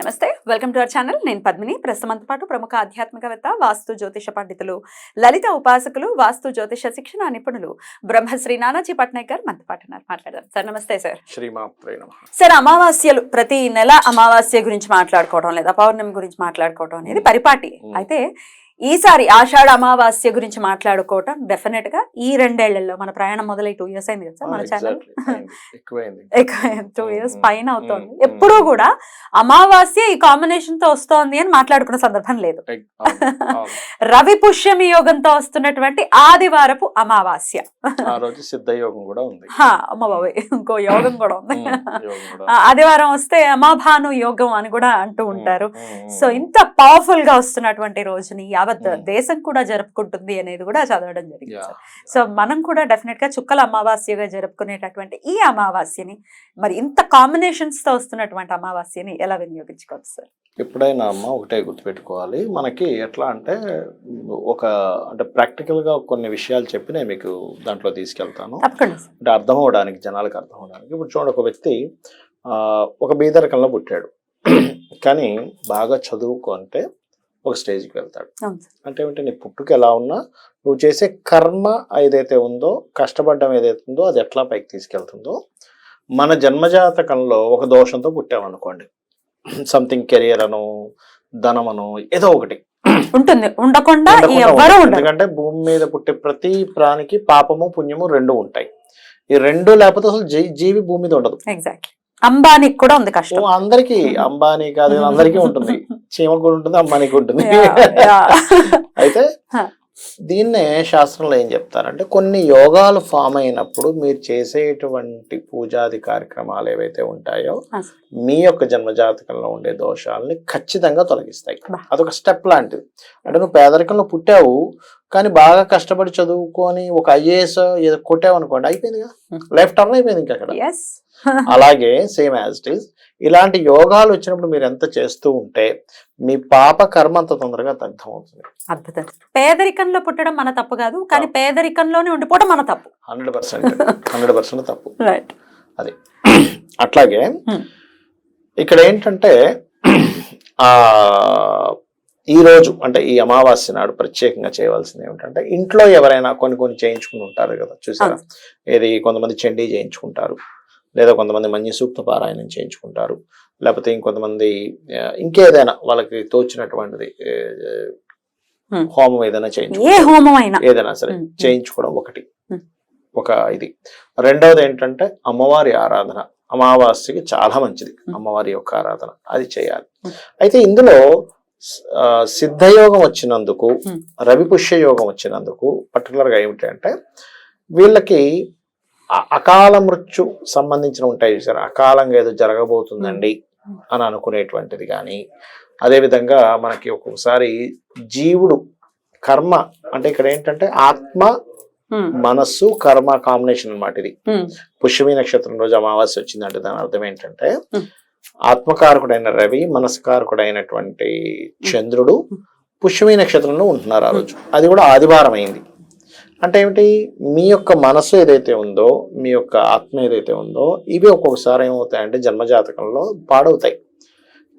నమస్తే welcome to our channel. నేను పద్మిని. ప్రస్తుతంతో పాటు ప్రముఖ ఆధ్యాత్మికవేత్త వాస్తు జ్యోతిష పండితులు లలిత ఉపాసకులు వాస్తు జ్యోతిష శిక్షణ నిపుణులు బ్రహ్మశ్రీ నానాజీ పట్నాయక్ గారు మనతో పాటు మాట్లాడదాం. సార్ నమస్తే సార్. సార్ అమావాస్యలు ప్రతి నెల అమావాస్య గురించి మాట్లాడుకోవడం లేదా పౌర్ణమి గురించి మాట్లాడుకోవడం అనేది పరిపాటి. అయితే ఈసారి ఆషాఢ అమావాస్య గురించి మాట్లాడుకోవటం డెఫినెట్గా ఈ రెండేళ్ళలో మన ప్రయాణం మొదలై టూ ఇయర్స్ అయింది కదా మన ఛానల్ ఎక్కువైంది. Two years. పైన అవుతోంది. ఎప్పుడూ కూడా అమావాస్య ఈ కాంబినేషన్తో వస్తోంది అని మాట్లాడుకున్న సందర్భం లేదు. రవి పుష్యమి యోగంతో వస్తున్నటువంటి ఆదివారపు అమావాస్య. సిద్ధయోగం కూడా ఉంది. హా, అమ్మ బాబాయ్. ఇంకో యోగం కూడా ఉంది. ఆదివారం వస్తే అమాభాను యోగం అని కూడా అంటూ ఉంటారు. సో ఇంత పవర్ఫుల్గా వస్తున్నటువంటి రోజుని యావత్ Hmm. దేశం కూడా జరుపుకుంటుంది అనేది కూడా చదవడం జరిగింది. సో మనం కూడా డెఫినెట్గా చుక్కల అమావాస్యగా జరుపుకునేటటువంటి ఈ అమావాస్యని మరి ఇంత కాంబినేషన్స్తో వస్తున్నటువంటి అమావాస్యని ఎలా వినియోగించుకోవచ్చు సార్ ఎప్పుడైనా అమ్మ ఒకటే గుర్తుపెట్టుకోవాలి మనకి ఎట్లా అంటే ఒక అంటే ప్రాక్టికల్గా కొన్ని విషయాలు చెప్పి నేను మీకు దాంట్లో తీసుకెళ్తాను. అంటే అర్థం అవడానికి జనాలకు అర్థం అవడానికి ఇప్పుడు చూడండి ఒక వ్యక్తి ఆ, ఒక బీదరికంలో పుట్టాడు కానీ బాగా చదువుకుంటే ఒక స్టేజ్కి వెళ్తాడు. అంటే ఏమిటి? నీ పుట్టుక ఎలా ఉన్నా నువ్వు చేసే కర్మ ఏదైతే ఉందో కష్టపడడం ఏదైతే ఉందో అది ఎట్లా పైకి తీసుకెళ్తుందో మన జన్మజాతకంలో ఒక దోషంతో పుట్టామనుకోండి. సంథింగ్ కెరియర్ అను ధనమను ఏదో ఒకటి. ఉంటుంది. ఉండకుండా ఎందుకంటే భూమి మీద పుట్టే ప్రతి ప్రాణికి పాపము పుణ్యము రెండు ఉంటాయి. ఈ రెండు లేకపోతే అసలు జీవి భూమి మీద ఉండదు. ఎగ్జాక్ట్లీ అంబానీకి కూడా ఉంది కష్టం. అందరికి. అంబానీ కాదు అందరికీ ఉంటుంది. చీమకు ఉంటుంది అమ్మానికి ఉంటుంది. దీన్నే శాస్త్రంలో ఏం చెప్తారంటే కొన్ని యోగాలు ఫామ్ అయినప్పుడు మీరు చేసేటువంటి పూజాది కార్యక్రమాలు ఏవైతే ఉంటాయో మీ యొక్క జన్మజాతకంలో ఉండే దోషాలని ఖచ్చితంగా తొలగిస్తాయి. అదొక స్టెప్ లాంటిది అంటే నువ్వు పేదరికంలో పుట్టావు కానీ బాగా కష్టపడి చదువుకొని ఒక ఐఏఎస్ ఏదో కొట్టావు అనుకోండి అయిపోయిందిగా. లైఫ్ టర్న్ అయిపోయింది ఇంకా అక్కడ. అలాగే సేమ్ యాజ్ ఇట్ ఈస్ ఇలాంటి యోగాలు వచ్చినప్పుడు మీరు ఎంత చేస్తూ ఉంటే మీ పాప కర్మ అంత తొందరగా దగ్ధం అవుతుంది అద్భుతం పేదరికంలో పుట్టడం మన తప్పు కాదు కానీ పేదరికంలోనే ఉండిపోవడం మన తప్పు. హండ్రెడ్ పర్సెంట్ హండ్రెడ్ పర్సెంట్ తప్పు. రైట్ అది. అట్లాగే Hmm. ఇక్కడ ఏంటంటే ఆ ఈ రోజు అంటే ఈ అమావాస్య నాడు ప్రత్యేకంగా చేయవలసింది ఏమిటంటే ఇంట్లో ఎవరైనా కొన్ని కొన్ని చేయించుకుని ఉంటారు కదా చూసారా? ఏది కొంతమంది చండీ చేయించుకుంటారు లేదా కొంతమంది మంచి సూక్త పారాయణం చేయించుకుంటారు లేకపోతే ఇంకొంతమంది ఇంకేదైనా వాళ్ళకి తోచినటువంటిది Hmm. హోమం ఏదైనా చేయించు ఏ హోమం అయినా ఏదైనా సరే Hmm. చేయించుకోవడం ఒకటి Hmm. ఒక ఇది రెండవది ఏంటంటే అమ్మవారి ఆరాధన అమావాస్యకి చాలా మంచిది. అమ్మవారి యొక్క ఆరాధన అది చేయాలి. అయితే ఇందులో సిద్ధయోగం వచ్చినందుకు Hmm. రవిపుష్య యోగం వచ్చినందుకు particular గా ఏమిటంటే వీళ్ళకి అకాల మృత్యు సంబంధించిన ఉంటాయి చూసారు అకాలంగా ఏదో జరగబోతుందండి. అని అనుకునేటువంటిది కానీ అదేవిధంగా మనకి ఒక్కొక్కసారి జీవుడు కర్మ అంటే ఇక్కడ ఏంటంటే ఆత్మ. మనస్సు కర్మ కాంబినేషన్ అన్నమాట ఇది. పుష్యమి నక్షత్రం రోజు అమావాస్య వచ్చిందంటే దాని అర్థం ఏంటంటే. ఆత్మకారకుడైన రవి మనస్కారకుడైనటువంటి చంద్రుడు పుష్యమి నక్షత్రంలో ఉంటున్నారు ఆ రోజు అది కూడా ఆదివారం అయింది అంటే ఏమిటి? మీ యొక్క మనస్సు ఏదైతే ఉందో మీ యొక్క ఆత్మ ఏదైతే ఉందో ఇవి ఒక్కొక్కసారి ఏమవుతాయంటే జన్మజాతకంలో పాడవుతాయి.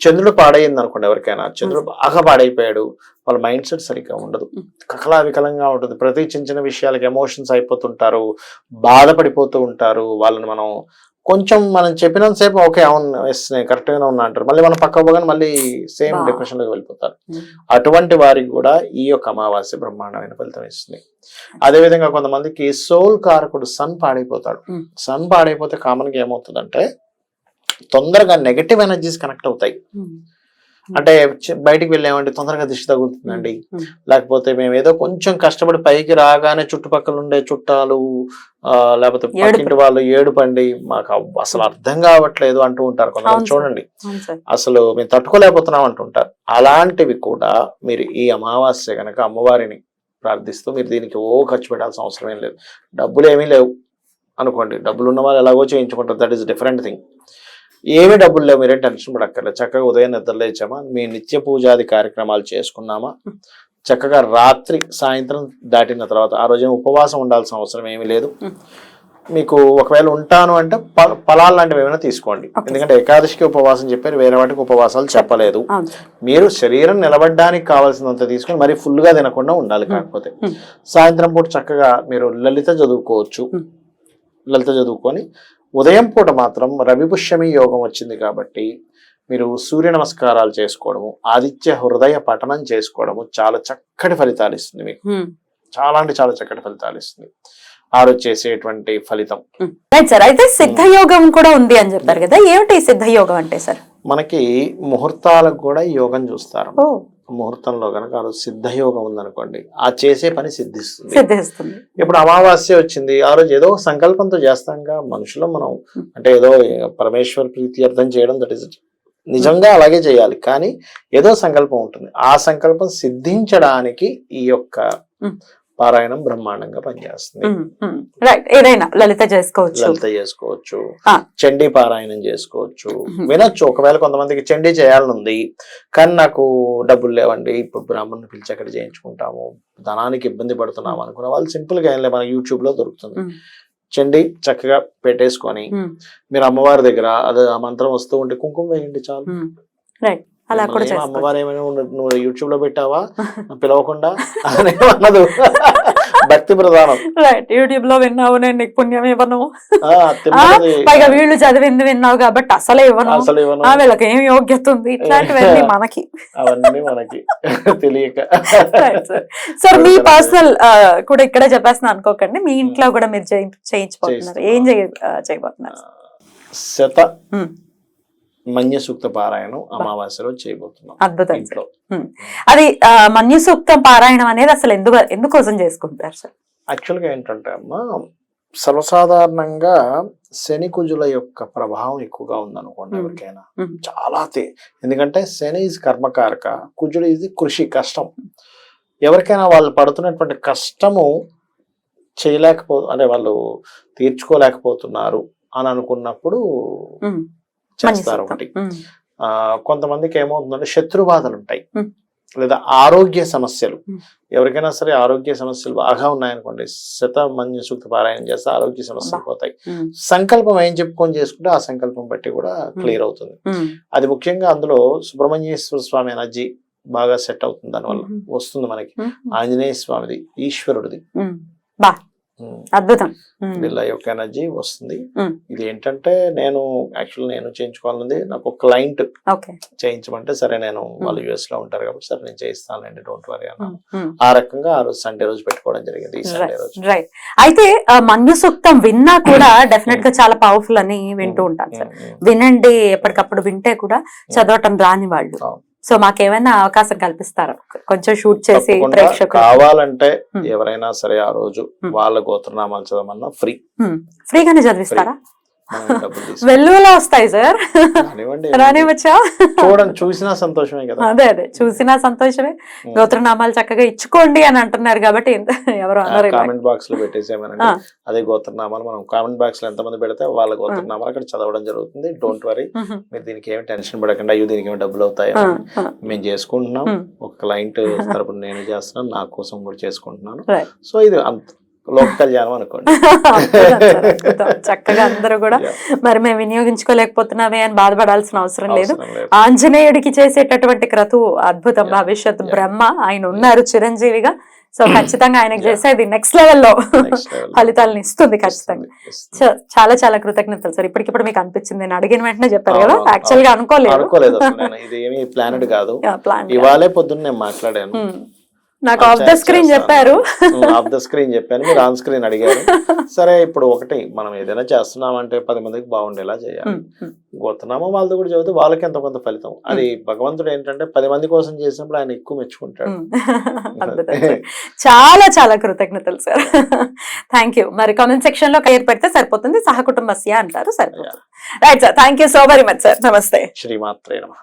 చంద్రుడు పాడైంది అనుకోండి ఎవరికైనా. చంద్రుడు బాగా పాడైపోయాడు. వాళ్ళ మైండ్ సెట్ సరిగ్గా ఉండదు. Mm. కకలా వికలంగా ఉంటుంది. ప్రతి చిన్న చిన్న విషయాలకి ఎమోషన్స్ అయిపోతుంటారు. బాధపడిపోతూ ఉంటారు. వాళ్ళని మనం కొంచెం మనం చెప్పినంతసేపు ఓకే అవును ఎస్ నేను కరెక్ట్ గానే ఉన్నా అంటారు మళ్ళీ మనం పక్క పోగానే మళ్ళీ సేమ్ Wow. డిప్రెషన్లోకి వెళ్ళిపోతారు. అటువంటి వారికి కూడా ఈ యొక్క అమావాస్య బ్రహ్మాండమైన ఫలితం ఇస్తుంది అదేవిధంగా కొంతమందికి సోల్ కారకుడు సన్ పాడైపోతాడు. సన్ పాడైపోతే కామన్గా ఏమవుతుందంటే తొందరగా నెగటివ్ ఎనర్జీస్ కనెక్ట్ అవుతాయి. అంటే బయటికి వెళ్ళామంటే తొందరగా దిష్టి తగులుతుందండి. లేకపోతే మేము ఏదో కొంచెం కష్టపడి పైకి రాగానే చుట్టుపక్కల ఉండే చుట్టాలు లేకపోతే. పక్కింటి వాళ్ళు ఏడుపండి మాకు అసలు అర్థం కావట్లేదు అంటూ ఉంటారు కొంతమంది. చూడండి. అసలు మేము తట్టుకోలేకపోతున్నాం అంటుంటారు. అలాంటివి కూడా మీరు ఈ అమావాస్య గనక అమ్మవారిని ప్రార్థిస్తూ మీరు దీనికి ఓ ఖర్చు పెట్టాల్సిన అవసరం ఏం లేదు. డబ్బులు ఏమీ లేవు అనుకోండి. డబ్బులు ఉన్న వాళ్ళు ఎలాగో చేయించుకుంటారు. దట్ ఈస్ డిఫరెంట్ థింగ్ ఏమీ డబ్బులు లేవు మీరేం టెన్షన్ పడక్కర్లేదు. చక్కగా ఉదయం నిద్ర లేచామా? మీ నిత్య పూజాది కార్యక్రమాలు చేసుకున్నామా? చక్కగా రాత్రి సాయంత్రం దాటిన తర్వాత ఆ రోజు ఉపవాసం ఉండాల్సిన అవసరం ఏమీ లేదు. మీకు ఒకవేళ ఉంటాను అంటే ఫలాలు లాంటివి ఏమైనా తీసుకోండి. ఎందుకంటే ఏకాదశికి ఉపవాసం చెప్పారు వేరే వాటికి ఉపవాసాలు చెప్పలేదు. మీరు శరీరం నిలబడడానికి కావాల్సినంత తీసుకొని మరి full గా తినకుండా ఉండాలి కాకపోతే. సాయంత్రం పూట చక్కగా మీరు లలిత చదువుకోవచ్చు. లలిత చదువుకొని ఉదయం పూట మాత్రం రవిపుష్యమి యోగం వచ్చింది కాబట్టి మీరు సూర్య నమస్కారాలు చేసుకోవడము ఆదిత్య హృదయ పఠనం చేసుకోవడము చాలా చక్కటి ఫలితాలు ఇస్తుంది మీకు. చాలా అంటే చాలా చక్కటి ఫలితాలు ఇస్తుంది. ఆ రోజు చేసేటువంటి ఫలితం. రైట్ సార్ అయితే సిద్ధ యోగం కూడా ఉంది అని చెప్పారు కదా ఏమిటి ఈ సిద్ధ యోగం అంటే సార్? మనకి ముహూర్తాలకు కూడా యోగం చూస్తారు. ముహూర్తంలో కనుక ఆ రోజు సిద్ధ యోగం ఉందనుకోండి ఆ చేసే పని సిద్ధిస్తుంది. సిద్ధిస్తుంది. ఇప్పుడు అమావాస్య వచ్చింది ఆ రోజు ఏదో సంకల్పంతో చేస్తాంగా మనుషులు మనం అంటే ఏదో పరమేశ్వర ప్రీతి అర్థం చేయడం దట్ ఇస్ నిజంగా అలాగే చేయాలి కానీ ఏదో సంకల్పం ఉంటుంది. ఆ సంకల్పం సిద్ధించడానికి ఈ యొక్క. పారాయణం బ్రహ్మాండంగా పనిచేస్తుంది. రైట్ ఏదైనా లలిత చేసుకోవచ్చు. లలిత చేసుకోవచ్చు. చండీ పారాయణం చేసుకోవచ్చు. వినొచ్చు. ఒకవేళ కొంతమందికి చండీ చేయాలని ఉంది కానీ నాకు డబ్బులు లేవండి ఇప్పుడు బ్రాహ్మణ్ని పిలిచి అక్కడ చేయించుకుంటాము ధనానికి ఇబ్బంది పడుతున్నాము అనుకున్న వాళ్ళు సింపుల్గా ఏం లేదు మన యూట్యూబ్లో దొరుకుతుంది. చండీ చక్కగా పెట్టేసుకొని. మీరు అమ్మవారి దగ్గర అది ఆ మంత్రం వస్తూ ఉంటే కుంకుమ వేయండి చాలు. రైట్ అలా కూడా అమ్మవారు ఏమైనా నువ్వు యూట్యూబ్లో పెట్టావా? పిలవకుండా? అని అన్నదు భక్తి ప్రధానం. రైట్ యూట్యూబ్లో విన్నావు నేను నీకు పుణ్యం ఇవ్వను. పైగా వీళ్ళు చదివింది విన్నావు కాబట్టి అసలే ఇవ్వను. అసలు ఇవ్వను. వీళ్ళకి ఏం యోగ్యత ఉంది? ఇట్లాంటివన్నీ మనకి. అవన్నీ మనకి. తెలియక. సార్ మీ పర్సనల్ కూడా ఇక్కడే చెప్పేస్తున్నా అనుకోకండి. మీ ఇంట్లో కూడా మీరు చేయి- చేయించబోతున్నారు. ఏం చేయబోతున్నారు? శత. Hmm. మన్య సూక్త పారాయణం అమావాస్యలో చేయబోతున్నాం అద్భుతం ఇంట్లో. అది మన్యు సూక్తం పారాయణం అనేది అసలు ఎందుకు ఎందుకోసం చేసుకుంటారు సార్? యాక్చువల్గా ఏంటంటే అమ్మా సర్వసాధారణంగా శని కుజుల యొక్క ప్రభావం ఎక్కువగా ఉందనుకోండి. ఎవరికైనా. చాలా తే ఎందుకంటే శని ఇది కర్మకారక కుజుడు ఇది కృషి కష్టం. ఎవరికైనా వాళ్ళు పడుతున్నటువంటి కష్టము చేయలేకపో అంటే వాళ్ళు తీర్చుకోలేకపోతున్నారు అని అనుకున్నప్పుడు చేస్తారు. ఒకటి. ఆ కొంతమందికి ఏమవుతుందంటే శత్రు బాధలు ఉంటాయి. లేదా ఆరోగ్య సమస్యలు. ఎవరికైనా సరే ఆరోగ్య సమస్యలు బాగా ఉన్నాయనుకోండి శత మంజు సూక్త పారాయణ చేస్తే ఆరోగ్య సమస్యలు. పోతాయి. సంకల్పం ఏం చెప్పుకొని చేసుకుంటే ఆ సంకల్పం బట్టి కూడా క్లియర్ అవుతుంది. అది ముఖ్యంగా అందులో సుబ్రహ్మణ్యేశ్వర స్వామి ఎనర్జీ బాగా సెట్ అవుతుంది దానివల్ల. వస్తుంది మనకి. ఆంజనేయ స్వామిది ఈశ్వరుడిది. అద్భుతం. వీళ్ళ యొక్క ఎనర్జీ వస్తుంది. ఇది ఏంటంటే నేను యాక్చువల్ నేను చేయించుకోవాలన్నది నాకు ఒక క్లయింట్ ఓకే. చేయించమంటే సరే నేను వాళ్ళు యుఎస్లో ఉంటారు కాబట్టి సరే నేను చేయిస్తానండి డోంట్ వరీ అన్న. ఆ రకంగా ఆ రోజు సండే రోజు పెట్టుకోవడం జరిగింది ఈ సండే రోజు. రైట్ అయితే మన్యు సూక్తం విన్నా కూడా డెఫినెట్గా చాలా పవర్ఫుల్ అని వింటూ ఉంటాను సార్. వినండి ఎప్పటికప్పుడు వింటే కూడా చదవటం రాని వాళ్ళు. సో మాకేమైనా అవకాశం కల్పిస్తారా? కొంచెం షూట్ చేసి ప్రేక్షకులు కావాలంటే. ఎవరైనా సరే ఆ రోజు. వాళ్ళ గోత్రనామాలు చదవమన్నా ఫ్రీ. ఫ్రీగానే చదివిస్తారా? వెల్లువలో వస్తాయి సార్. రానివచ్చా చూడండి చూసినా సంతోషమే కదా. అదే అదే. చూసినా సంతోషమే. గోత్రనామాలు చక్కగా ఇచ్చుకోండి అని అంటున్నారు కాబట్టి ఎవరు అన్నారు. కామెంట్ బాక్స్లో పెట్టేసేమనండి. అదే గోత్రనామాలు మనం కామెంట్ బాక్స్లో ఎంతమంది పెడితే వాళ్ళ గోత్రనామాలు అక్కడ చదవడం జరుగుతుంది. Don't worry. మీరు దీనికి ఏమి టెన్షన్ పడకండి. అయ్యో దీనికి ఏమి డబ్బులు అవుతాయి? మేము చేసుకుంటున్నాం. ఒక క్లయింట్ తరపున నేను చేస్తున్నాను. నా కోసం కూడా చేసుకుంటున్నాను. సో ఇది అంత లోక కళ్యాణం అనుకోండి. చక్కగా అందరూ కూడా. మరి మేము వినియోగించుకోలేకపోతున్నామే అని బాధపడాల్సిన అవసరం లేదు. ఆంజనేయుడికి చేసేటటువంటి క్రతువు అద్భుతం. భవిష్యత్. బ్రహ్మ. ఆయన ఉన్నారు చిరంజీవిగా. సో ఖచ్చితంగా ఆయనకు. చేసేది నెక్స్ట్ లెవెల్లో. ఫలితాలను ఇస్తుంది ఖచ్చితంగా. చాలా చాలా కృతజ్ఞతలు సార్. ఇప్పటికిప్పుడు మీకు అనిపించింది. నేను అడిగిన వెంటనే చెప్పారు కదా. యాక్చువల్గా అనుకోలేదు. అనుకోలేదు ఇది ఏమి ప్లానెడ్ కాదు. ప్లాన్ ఇవాళే పొద్దున్న నేను మాట్లాడాను. నాకు ఆఫ్ ద స్క్రీన్ చెప్పారు. ఆఫ్ ద స్క్రీన్ చెప్పాను. మీరు ఆన్ స్క్రీన్ అడిగారు. సరే ఇప్పుడు ఒకటి మనం ఏదైనా చేస్తున్నామంటే పది మందికి బాగుండేలా చేయాలి. గోతనామా వాళ్ళతో కూడా చదివితే వాళ్ళకి ఎంత కొంత ఫలితం? అది భగవంతుడు ఏంటంటే పది మంది కోసం చేసినప్పుడు ఆయన ఎక్కువ మెచ్చుకుంటాడు. చాలా చాలా కృతజ్ఞతలు సార్. థ్యాంక్ యూ మరి కామెంట్ సెక్షన్లో పేరు పెడితే సరిపోతుంది. సహకుటుంబస్య అంటారు సరిపోతుంది. Right sir thank you so very much sir నమస్తే శ్రీమాత్రే నమ.